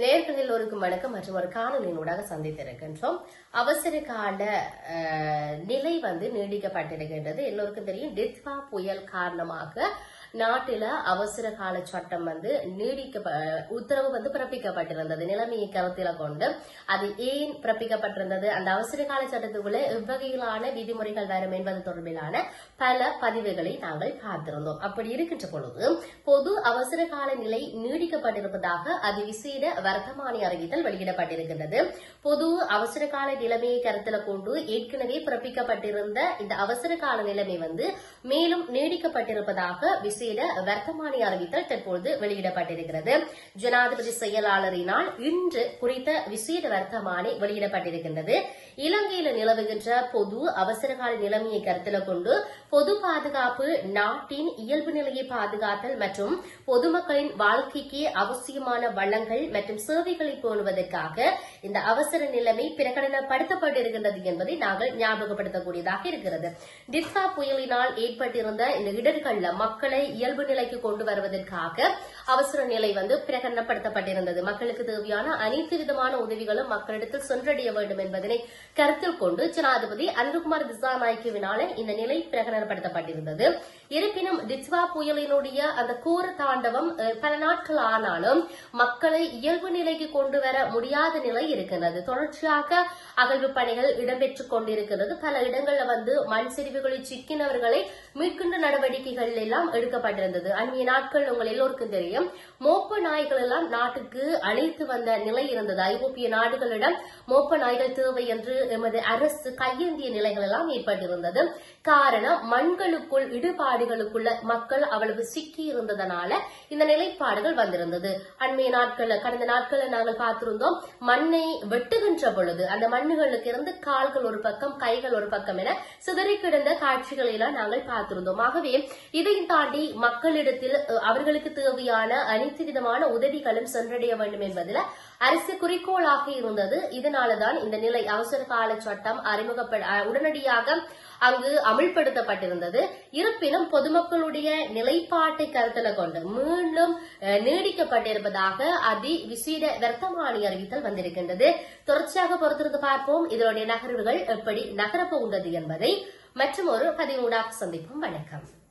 நேர்கள் எல்லோருக்கும் வணக்கம் மற்றும் ஒரு காணொலியினூடாக சந்தித்திருக்கின்றோம். அவசர கால நிலை வந்து நீடிக்கப்பட்டிருக்கின்றது. எல்லோருக்கும் தெரியும் டித்வா புயல் காரணமாக நாட்டில அவசர கால சட்டம் வந்து நீடிக்க உத்தரவு வந்து பிறப்பிக்கப்பட்டிருந்தது. நிலைமையை கருத்தில கொண்டு அது ஏன் பிறப்பிக்கப்பட்டிருந்தது? அந்த அவசர கால சட்டத்துக்குள்ள எவ்வகையிலான விதிமுறைகள் வரும் என்பது தொடர்பிலான பல பதிவுகளை நாங்கள் பார்த்திருந்தோம். அப்படி இருக்கின்ற பொழுது பொது அவசர கால நிலை நீடிக்கப்பட்டிருப்பதாக அது விசேட வர்த்தமானி அறிவித்தல் வெளியிடப்பட்டிருக்கின்றது. பொது அவசர கால நிலைமையை கருத்தில் கொண்டு ஏற்கனவே பிறப்பிக்கப்பட்டிருந்த இந்த அவசர கால நிலைமை வந்து மேலும் நீடிக்கப்பட்டிருப்பதாக விசேட வர்த்தமானி அறிவித்தல் தற்பொழுது வெளியிடப்பட்டிருக்கிறது. ஜனாதிபதி செயலாளரினால் இன்று குறித்த விசேட வர்த்தமானி வெளியிடப்பட்டிருக்கின்றது. இலங்கையில் நிலவுகின்ற பொது அவசரகால நிலைமையை கருத்தில் கொண்டு பொது பாதுகாப்பு நாட்டின் இயல்பு நிலையை பாதுகாத்தல் மற்றும் பொதுமக்களின் வாழ்க்கைக்கு அவசியமான வளங்கள் மற்றும் சேவைகளை பேணுவதற்காக இந்த அவசர நிலைமை பிரகடனப்படுத்தப்பட்டிருக்கின்றது என்பதை நாங்கள் ஞாபகப்படுத்தக்கூடியதாக இருக்கிறது. டிஸ்கா புயலினால் ஏற்பட்டிருந்த இந்த இடர்கள்ல மக்களை இயல்பு நிலைக்கு கொண்டு வருவதற்காக அவசர நிலை வந்து பிரகடனப்படுத்தப்பட்டிருந்தது. மக்களுக்கு தேவையான அனைத்து விதமான உதவிகளும் மக்களிடத்தில் சென்றடைய வேண்டும் என்பதனை கருத்தில் கொண்டு ஜனாதிபதி அனந்தகுமார் திசாநாயக்கவினால இந்த நிலை பிரகடனப்படுத்தப்பட்டிருந்தது. இருப்பினும் டிட்வா புயலினுடைய அந்த கூர தாண்டவம் பல நாட்கள் ஆனாலும் மக்களை இயல்பு நிலைக்கு கொண்டு வர முடியாத நிலை இருக்கின்றது தொடர்ச்சியாக அகழ்வு பணிகள் இடம்பெற்றுக் கொண்டிருக்கிறது. பல இடங்கள்ல வந்து மண் சரிவுகளில் சிக்கினவர்களை மீட்கின்ற நடவடிக்கைகள் எல்லாம் எடுக்கப்பட்டிருந்தது அந்நிய நாட்கள் உங்கள் எல்லோருக்கும் தெரியும். மோப்ப நாய்கள் எல்லாம் நாட்டுக்கு அழைத்து வந்த நிலை இருந்தது. ஐரோப்பிய நாடுகளிடம் மோப்ப நாய்கள் தேவை என்று எமது அரசு கையேந்திய நிலைகள் எல்லாம் ஏற்பட்டிருந்தது. காரணம் மண்களுக்குள் இடுபாடுகளுக்குள்ள மக்கள் அவ்வளவு சிக்கி இருந்ததனால இந்த நிலைப்பாடுகள் வந்திருந்தது. அண்மைய நாட்கள் கடந்த நாட்களில் நாங்கள் பார்த்திருந்தோம் மண்ணை வெட்டுகின்ற பொழுது அந்த மண்ணுகளுக்கு இருந்து கால்கள் ஒரு பக்கம் கைகள் ஒரு பக்கம் என சிதறி கிடந்த காட்சிகளை எல்லாம் நாங்கள் பார்த்திருந்தோம். ஆகவே இதையும் தாண்டி மக்களிடத்தில் அவர்களுக்கு தேவையான அனைத்து விதமான உதவிகளும் சென்றடைய வேண்டும் என்பதில் அரசு குறிக்கோளாக இருந்தது. இதனாலதான் இந்த நிலை அவசர கால சட்டம் அறிமுகப்பட உடனடியாக அங்கு அமல்படுத்தப்பட்டிருந்தது. இருப்பினும் பொதுமக்களுடைய நிலைப்பாட்டை கருத்தில் கொண்டு மீண்டும் நீடிக்கப்பட்டிருப்பதாக அதி விசேட வர்த்தமானி அறிவித்தல் வந்திருக்கின்றது. தொடர்ச்சியாக பொறுத்திருந்து பார்ப்போம். இதனுடைய நகர்வுகள் எப்படி நகரப்போகின்றது என்பதை. மற்றும் ஒரு பதிமூடாக சந்திப்போம். வணக்கம்.